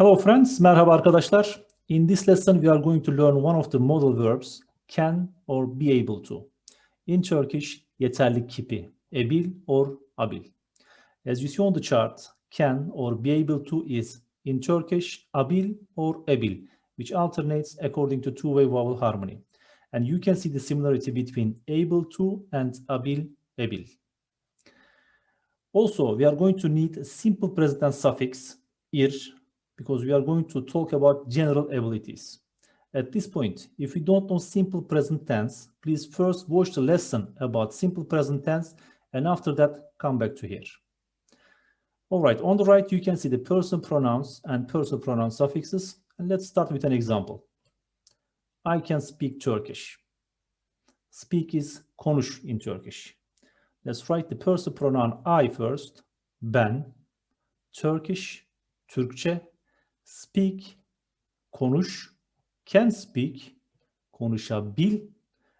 Hello friends, merhaba arkadaşlar. In this lesson we are going to learn one of the modal verbs can or be able to. In Turkish, yeterlik kipi, ebil or abil. As you see on the chart, can or be able to is in Turkish abil or ebil, which alternates according to two-way vowel harmony. And you can see the similarity between able to and abil, ebil. Also, we are going to need a simple present suffix ir because we are going to talk about general abilities. At this point, if you don't know simple present tense, please first watch the lesson about simple present tense and after that come back to here. All right, on the right you can see the person pronouns and personal pronoun suffixes and let's start with an example. I can speak Turkish. Speak is konuş in Turkish. Let's write the person pronoun I first. Ben. Turkish. Türkçe. Speak. Konuş. Can speak. Konuşabil.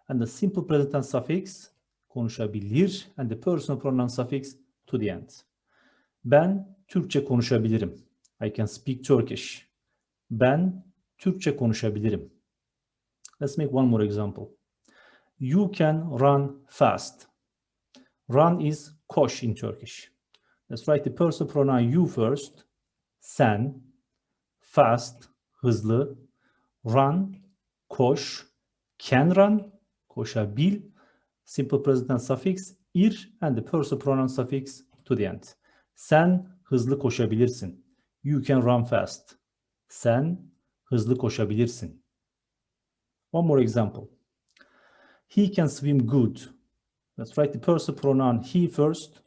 And the simple present tense suffix. Konuşabilir. And the personal pronoun suffix to the end. Ben Türkçe konuşabilirim. I can speak Turkish. Ben Türkçe konuşabilirim. Let's make one more example. You can run fast. Run is koş in Turkish. Let's write the personal pronoun you first. Sen, fast, hızlı, run, koş, can run, koşabil, simple present suffix ir and the personal pronoun suffix to the end. Sen hızlı koşabilirsin. You can run fast. Sen hızlı koşabilirsin. One more example. He can swim good. Let's write the personal pronoun he first.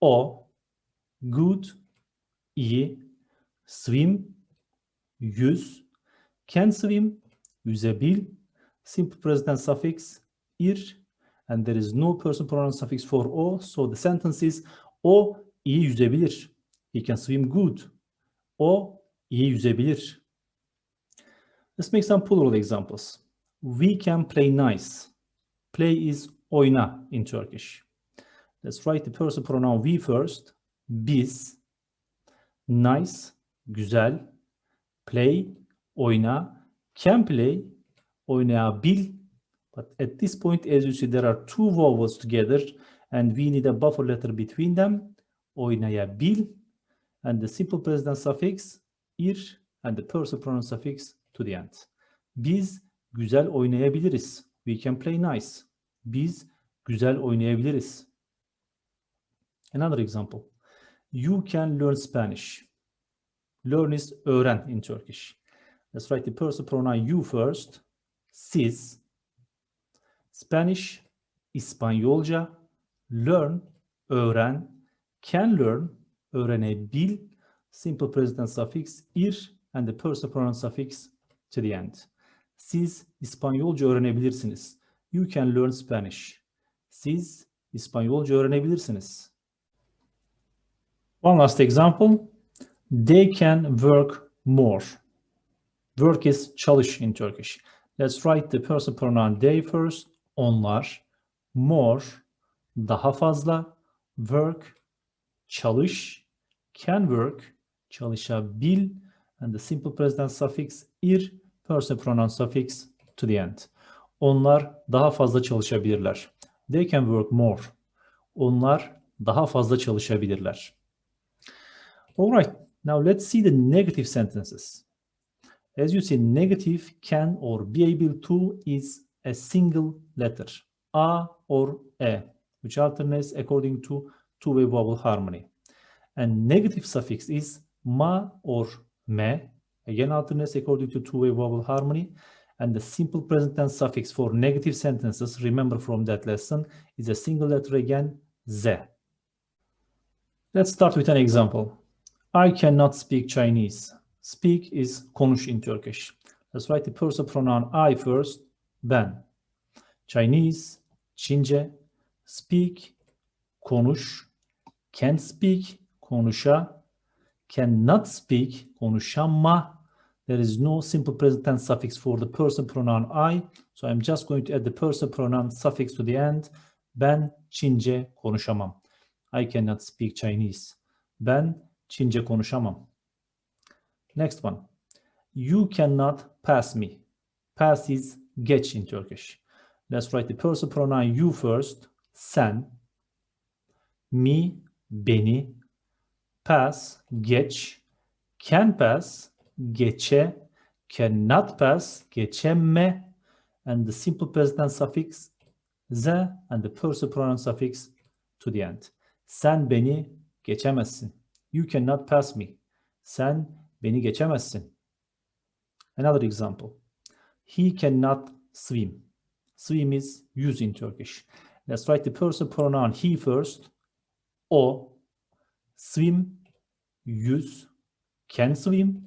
O, good, iyi, swim, yüz, can swim, yüzebil, simple present suffix ir, and there is no personal pronoun suffix for o, so the sentence is o iyi yüzebilir. He can swim good. O iyi yüzebilir. Let's make some plural examples. We can play nice. Play is oyna in Turkish. Let's write the personal pronoun we first. Biz. Nice, güzel. Play, oyna. Can play, oynayabil. But at this point, as you see, there are two vowels together and we need a buffer letter between them. Oynayabil. And the simple present suffix ir and the personal pronoun suffix to the end. Biz güzel oynayabiliriz. We can play nice. Biz güzel oynayabiliriz. Another example. You can learn Spanish. Learn is öğren in Turkish. Let's write the personal pronoun you first. Siz. Spanish, İspanyolca. Learn, öğren. Can learn, öğrenebil. Simple present suffix ir and the personal pronoun suffix to the end. Siz İspanyolca öğrenebilirsiniz. You can learn Spanish. Siz İspanyolca öğrenebilirsiniz. One last example. They can work more. Work is çalış in Turkish. Let's write the personal pronoun they first. Onlar. More. Daha fazla. Work. Çalış. Can work. Çalışabil. And the simple present suffix ir. Personal pronoun suffix to the end. Onlar daha fazla çalışabilirler. They can work more. Onlar daha fazla çalışabilirler. All right. Now let's see the negative sentences. As you see, negative can or be able to is a single letter, a or e, which alternates according to two-way vowel harmony. And negative suffix is ma or me, again alternates according to two-way vowel harmony. And the simple present tense suffix for negative sentences, remember from that lesson, is a single letter again, ze. Let's start with an example. I cannot speak Chinese. Speak is konuş in Turkish. Let's write the personal pronoun I first, ben. Chinese, Çince, speak, konuş, can speak, konuşa, cannot speak, konuşama. There is no simple present tense suffix for the person pronoun I, so I'm just going to add the person pronoun suffix to the end. Ben Çince konuşamam. I cannot speak Chinese. Ben Çince konuşamam. Next one. You cannot pass me. Pass is geç in Turkish. Let's write the personal pronoun you first. Sen. Me, beni. Pass, geç. Can pass, geçe. Cannot pass, geçemme. And the simple present suffix the and the personal pronoun suffix to the end. Sen beni geçemezsin. You cannot pass me. Sen beni geçemezsin. Another example. He cannot swim. Swim is use in Turkish. Let's write the personal pronoun he first. O. Swim, yüz. Can swim,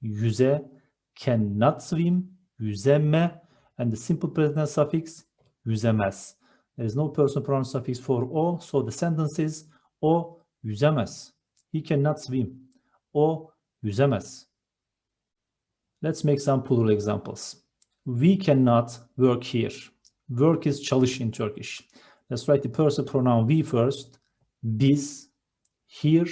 yüze. Cannot swim, yüzeme. And the simple present suffix yüzemez. There is no personal pronoun suffix for o, so the sentence is o yüzemez. He cannot swim. O yüzemez. Let's make some plural examples. We cannot work here. Work is çalış in Turkish. Let's write the personal pronoun we first. Biz, here,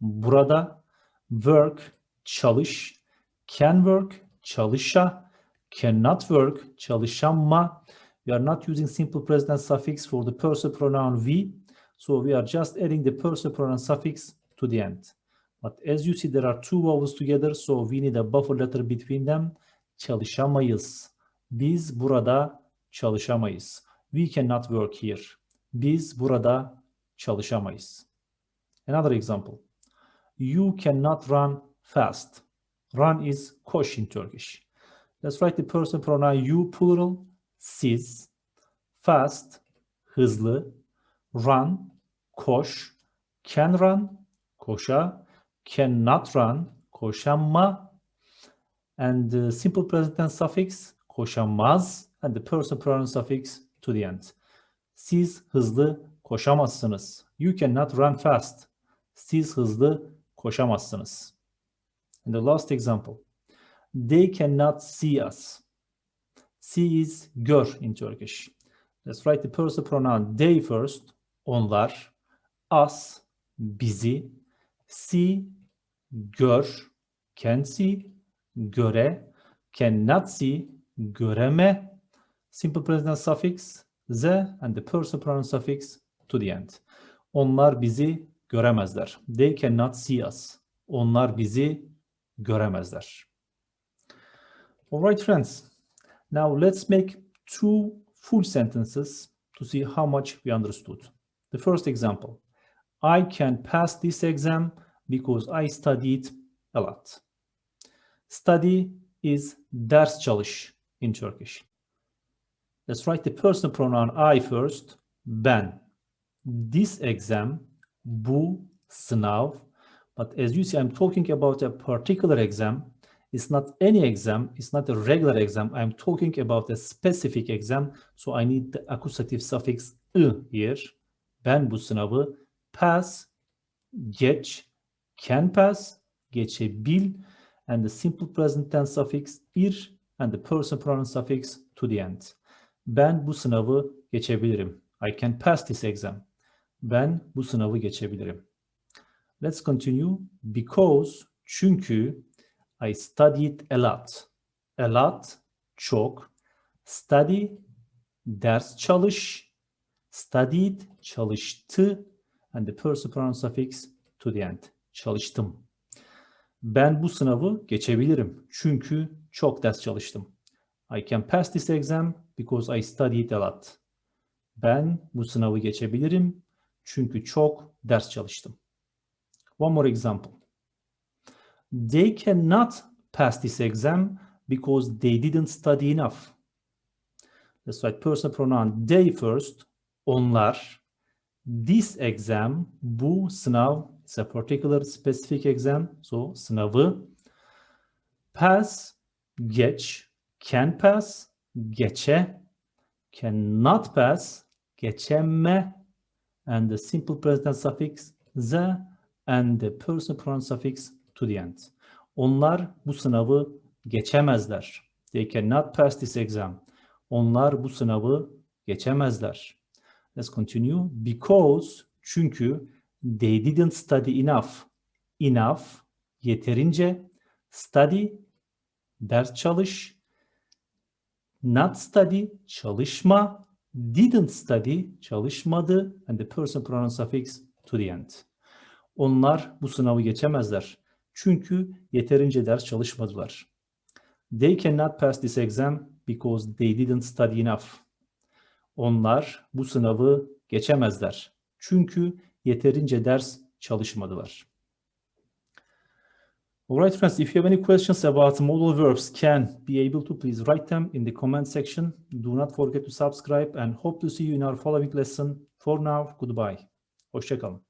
burada, work, çalış, can work, çalışa, cannot work, çalışamma. We are not using simple present suffix for the personal pronoun we, so we are just adding the personal pronoun suffix to the end. But as you see, there are two vowels together, so we need a buffer letter between them. Çalışamayız. Biz burada çalışamayız. We cannot work here. Biz burada çalışamayız. Another example. You cannot run fast. Run is koş in Turkish. Let's write the personal pronoun you plural, siz, fast, hızlı, run, koş, can run, koşa, cannot run, koşamma, and the simple present tense suffix, koşamaz, and the personal pronoun suffix to the end. Siz hızlı koşamazsınız. You cannot run fast. Siz hızlı koşamazsınız. And the last example. They cannot see us. See is gör in Turkish. Let's write the personal pronoun they first. Onlar. Us. Bizi. See. Gör. Can see. Göre. Cannot see. Göreme. Simple present suffix the and the personal pronoun suffix to the end. Onlar bizi göremezler. They cannot see us. Onlar bizi göremezler. All right, friends. Now let's make two full sentences to see how much we understood. The first example. I can pass this exam because I studied a lot. Study is ders çalış in Turkish. Let's write the personal pronoun I first. Ben. This exam, bu sınav. But as you see, I'm talking about a particular exam. It's not any exam. It's not a regular exam. I'm talking about a specific exam. So I need the accusative suffix ı here. Ben bu sınavı pass, geç, can pass, geçebil, and the simple present tense suffix ir and the personal pronoun suffix to the end. Ben bu sınavı geçebilirim. I can pass this exam. Ben bu sınavı geçebilirim. Let's continue. Because, çünkü I studied a lot. A lot, çok. Study, ders çalış. Studied, çalıştı. And the pronoun suffix to the end. Çalıştım. Ben bu sınavı geçebilirim. Çünkü çok ders çalıştım. I can pass this exam because I studied a lot. Ben bu sınavı geçebilirim çünkü çok ders çalıştım. One more example. They cannot pass this exam because they didn't study enough. Let's write personal pronoun they first. Onlar. This exam, bu sınav, it's a particular specific exam. So sınavı. Pass, geç. Can pass, geçe. Cannot pass, geçeme. And the simple present suffix the and the personal pronoun suffix to the end. Onlar bu sınavı geçemezler. They cannot pass this exam. Onlar bu sınavı geçemezler. Let's continue. Because, çünkü they didn't study enough. Enough, yeterince. Study, ders çalış. Not study, çalışma. Didn't study, çalışmadı. And the person pronoun suffix to the end. Onlar bu sınavı geçemezler. Çünkü yeterince ders çalışmadılar. They cannot pass this exam because they didn't study enough. Onlar bu sınavı geçemezler. Çünkü yeterince ders çalışmadılar. Alright friends, if you have any questions about modal verbs, can be able to please write them in the comment section. Do not forget to subscribe and hope to see you in our following lesson. For now, goodbye. Hoşçakalın.